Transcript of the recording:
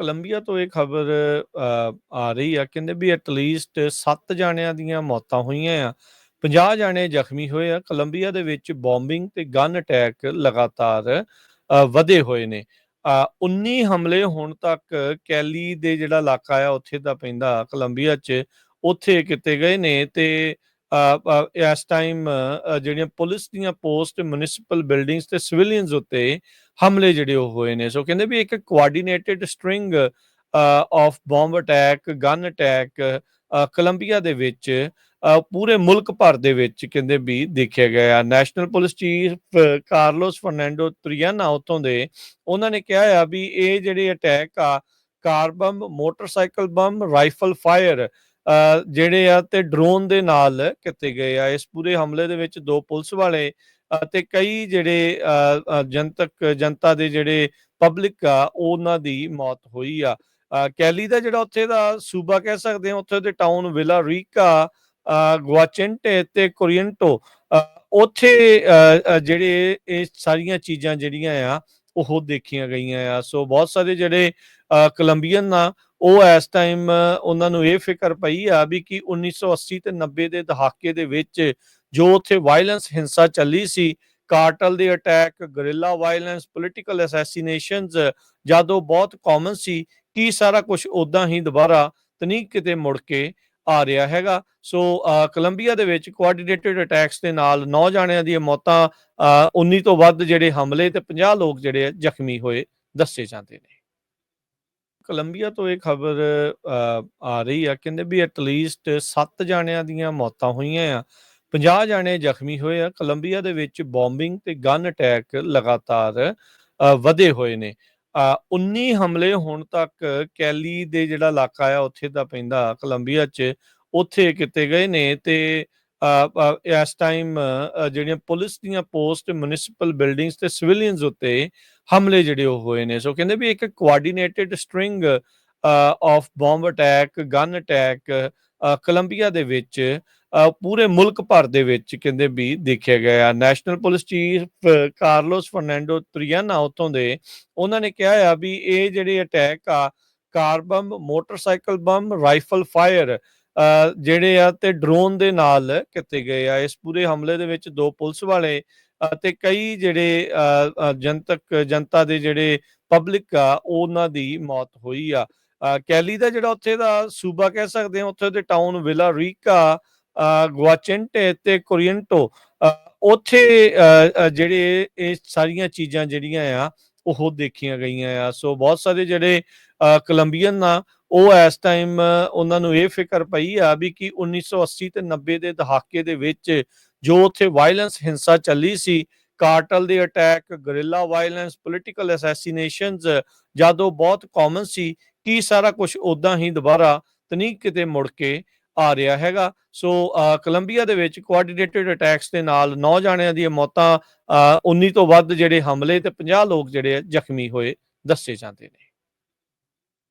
Columbia ਤੋਂ ਇਹ ਖਬਰ ਆ ਰਹੀ ਆ ਕਹਿੰਦੇ ਵੀ ਐਟ ਲੀਸਟ 7 ਜਾਣਿਆਂ ਦੀਆਂ ਮੌਤਾਂ ਹੋਈਆਂ ਆ 50 ਜਾਣੇ ਜ਼ਖਮੀ ਹੋਏ ਆ ਕੋਲੰਬੀਆ ਦੇ ਵਿੱਚ ਬੰਬਿੰਗ ਤੇ ਗਨ ਅਟੈਕ ਲਗਾਤਾਰ ਵਧੇ ਹੋਏ ਨੇ। ਅ, 19 ਹਮਲੇ ਹੁਣ ਤੱਕ ਕੈਲੀ ਦੇ ਜਿਹੜਾ ਇਲਾਕਾ ਆ ਉੱਥੇ ਦਾ ਪੈਂਦਾ ਕੋਲੰਬੀਆ 'ਚ ਉੱਥੇ ਕੀਤੇ ਗਏ ਨੇ ਤੇ ਇਸ ਟਾਈਮ ਜਿਹੜੀਆਂ ਪੁਲਿਸ ਦੀਆਂ ਪੋਸਟ ਮਿਊਨਿਸਪਲ ਬਿਲਡਿੰਗਸ ਤੇ ਸਿਵਿਲੀਅਨਸ ਉੱਤੇ ਹਮਲੇ ਜਿਹੜੇ ਉਹ ਹੋਏ ਨੇ। ਸੋ ਕਹਿੰਦੇ ਵੀ ਇੱਕ coordinated string of bomb attack gun attack Colombia ਦੇ ਵਿੱਚ ਪੂਰੇ ਮੁਲਕ ਭਰ ਦੇ ਵਿੱਚ ਕਹਿੰਦੇ ਵੀ ਦੇਖਿਆ ਗਿਆ national police chief Carlos Fernando Triana ਉਤੋਂ ਦੇ, ਉਹਨਾਂ ਨੇ ਕਿਹਾ ਆ ਵੀ ਇਹ ਜਿਹੜੇ ਅਟੈਕ ਆ car bomb motorcycle bomb rifle fire ਜਿਹੜੇ ਆ ਤੇ ਡਰੋਨ ਦੇ ਨਾਲ ਕੀਤੇ ਗਏ ਆ। ਇਸ ਪੂਰੇ ਹਮਲੇ ਦੇ ਵਿੱਚ ਦੋ ਪੁਲਿਸ ਵਾਲੇ ਅਤੇ ਕਈ ਜਿਹੜੇ ਜਨਤਕ ਜਨਤਾ ਦੇ ਜਿਹੜੇ ਪਬਲਿਕ ਆ ਉਹਨਾਂ ਦੀ ਮੌਤ ਹੋਈ ਆ। ਕੈਲੀ ਦਾ ਜਿਹੜਾ ਉੱਥੇ ਦਾ ਸੂਬਾ ਕਹਿ ਸਕਦੇ ਹਾਂ ਉੱਥੇ ਦੇ ਟਾਊਨ ਵਿਲਾ ਰੀਕਾ ਅ, ਗੁਆਚੈਂਟੇ ਤੇ ਕੋਰੀਐਂਟੋ ਅ, ਉੱਥੇ ਅ, ਜਿਹੜੇ ਇਹ ਸਾਰੀਆਂ ਚੀਜ਼ਾਂ ਜਿਹੜੀਆਂ ਆ ਉਹ ਦੇਖੀਆਂ ਗਈਆਂ ਆ। ਸੋ ਬਹੁਤ ਸਾਰੇ ਜਿਹੜੇ ਅ, ਕੋਲੰਬੀਅਨ ਆ ਉਹ ਇਸ ਟਾਈਮ ਉਹਨਾਂ ਨੂੰ ਇਹ ਫਿਕਰ ਪਈ ਆ ਵੀ ਕਿ 1980 ਤੇ 90 ਦੇ ਦਹਾਕੇ ਦੇ ਵਿੱਚ ਜੋ ਉੱਥੇ ਵਾਇਲੈਂਸ ਹਿੰਸਾ ਚੱਲੀ ਸੀ ਕਾਰਟਲ ਦੇ attack guerrilla violence political assassinations ਜਦੋਂ ਬਹੁਤ ਕਾਮਨ ਸੀ ਕੀ ਸਾਰਾ ਕੁਝ ਉਦਾਂ ਹੀ ਦੁਬਾਰਾ ਤਨੀਕ ਕਿਤੇ ਮੁੜ ਕੇ ਆ ਰਿਹਾ ਹੈਗਾ। ਸੋ ਕੋਲੰਬੀਆ ਦੇ ਵਿੱਚ ਕੋਆਰਡੀਨੇਟਡ ਅਟੈਕਸ ਦੇ ਨਾਲ 9 ਜਾਣਿਆਂ ਦੀਆਂ ਮੌਤਾਂ ਅ, 19 ਤੋਂ ਵੱਧ ਜਿਹੜੇ ਹਮਲੇ ਤੇ 50 ਲੋਕ ਜਿਹੜੇ ਜ਼ਖਮੀ ਹੋਏ ਦੱਸੇ ਜਾਂਦੇ ਨੇ। ਕੋਲੰਬੀਆ ਤੋਂ ਇਹ ਖਬਰ ਆ ਰਹੀ ਆ, ਕਹਿੰਦੇ ਵੀ ਐਟ ਲੀਸਟ 7 ਜਾਣਿਆਂ ਦੀਆਂ ਮੌਤਾਂ ਹੋਈਆਂ ਆ। 50 ਜਾਣੇ ਜ਼ਖਮੀ ਹੋਏ ਆ। ਕੋਲੰਬੀਆ ਦੇ ਵਿੱਚ ਬੰਬਿੰਗ ਤੇ ਗਨ ਅਟੈਕ ਲਗਾਤਾਰ ਵਧੇ ਹੋਏ ਨੇ। 19 ਹਮਲੇ ਹੁਣ ਤੱਕ ਕੈਲੀ ਦੇ ਜਿਹੜਾ ਇਲਾਕਾ ਆ, ਉੱਥੇ ਦਾ ਪੈਂਦਾ, ਕੋਲੰਬੀਆ 'ਚ ਉੱਥੇ ਕੀਤੇ ਗਏ ਨੇ ਤੇ ਇਸ ਟਾਈਮ ਜਿਹੜੀਆਂ ਪੁਲਿਸ ਦੀਆਂ ਪੋਸਟ ਮਿਊਨਿਸਪਲ ਬਿਲਡਿੰਗਸ ਤੇ ਸਿਵਿਲੀਅਨਸ ਉੱਤੇ ਹਮਲੇ ਜਿਹੜੇ ਉਹ ਹੋਏ ਨੇ। ਸੋ ਕਹਿੰਦੇ ਵੀ ਇੱਕ coordinated string of bomb attack gun attack Colombia ਦੇ ਵਿੱਚ ਅ, ਪੂਰੇ ਮੁਲਕ ਭਰ ਦੇ ਵਿੱਚ ਕਹਿੰਦੇ ਵੀ ਦੇਖਿਆ ਗਿਆ ਆ। National police chief Carlos Fernando Triana ਉਤੋਂ ਦੇ ਉਹਨਾਂ ਨੇ ਕਿਹਾ ਆ ਵੀ ਇਹ ਜਿਹੜੇ ਅਟੈਕ ਆ car bomb motorcycle bomb rifle fire ਜਿਹੜੇ ਆ ਤੇ ਡਰੋਨ ਦੇ ਨਾਲ ਕੀਤੇ ਗਏ ਆ। ਇਸ ਪੂਰੇ ਹਮਲੇ ਦੇ ਵਿੱਚ ਦੋ ਪੁਲਿਸ ਵਾਲੇ ਅਤੇ ਕਈ ਜਿਹੜੇ ਜਨਤਕ ਜਨਤਾ ਦੇ ਜਿਹੜੇ ਪਬਲਿਕ ਆ ਉਹਨਾਂ ਦੀ ਮੌਤ ਹੋਈ ਆ। ਕੈਲੀ ਦਾ ਜਿਹੜਾ ਉੱਥੇ ਦਾ ਸੂਬਾ ਕਹਿ ਸਕਦੇ ਹਾਂ ਉੱਥੇ ਦੇ ਟਾਊਨ ਵਿਲਾ ਰੀਕਾ ਅ, ਗੁਆਚੈਂਟੇ ਤੇ ਕੋਰੀਐਂਟੋ ਅ, ਉੱਥੇ ਅ, ਜਿਹੜੇ ਇਹ ਸਾਰੀਆਂ ਚੀਜ਼ਾਂ ਜਿਹੜੀਆਂ ਆ ਉਹ ਦੇਖੀਆਂ ਗਈਆਂ ਆ। ਸੋ ਬਹੁਤ ਸਾਰੇ ਜਿਹੜੇ ਕੋਲੰਬੀਅਨ ਆ, ਉਹ ਇਸ ਟਾਈਮ ਉਹਨਾਂ ਨੂੰ ਇਹ ਫਿਕਰ ਪਈ ਆ ਵੀ ਕਿ 1980 ਤੇ 90 ਦੇ ਦਹਾਕੇ ਦੇ ਵਿੱਚ ਜੋ ਉੱਥੇ ਵਾਇਲੈਂਸ ਹਿੰਸਾ ਚੱਲੀ ਸੀ, ਕਾਰਟਲ ਦੇ attack guerrilla violence political assassinations ਜਦੋਂ ਬਹੁਤ ਕਾਮਨ ਸੀ, ਕੀ ਸਾਰਾ ਕੁਝ ਉਦਾਂ ਹੀ ਦੁਬਾਰਾ ਤਨੀਕ ਕਿਤੇ ਮੁੜ ਕੇ ਆ ਰਿਹਾ ਹੈਗਾ। ਸੋ ਅ, ਕੋਲੰਬੀਆ ਦੇ ਵਿੱਚ ਕੋਆਰਡੀਨੇਟਡ ਅਟੈਕਸ ਦੇ ਨਾਲ 9 ਜਾਣਿਆਂ ਦੀਆਂ ਮੌਤਾਂ ਅ, 19 ਤੋਂ ਵੱਧ ਜਿਹੜੇ ਹਮਲੇ ਤੇ 50 ਲੋਕ ਜਿਹੜੇ ਜ਼ਖਮੀ ਹੋਏ ਦੱਸੇ ਜਾਂਦੇ ਨੇ।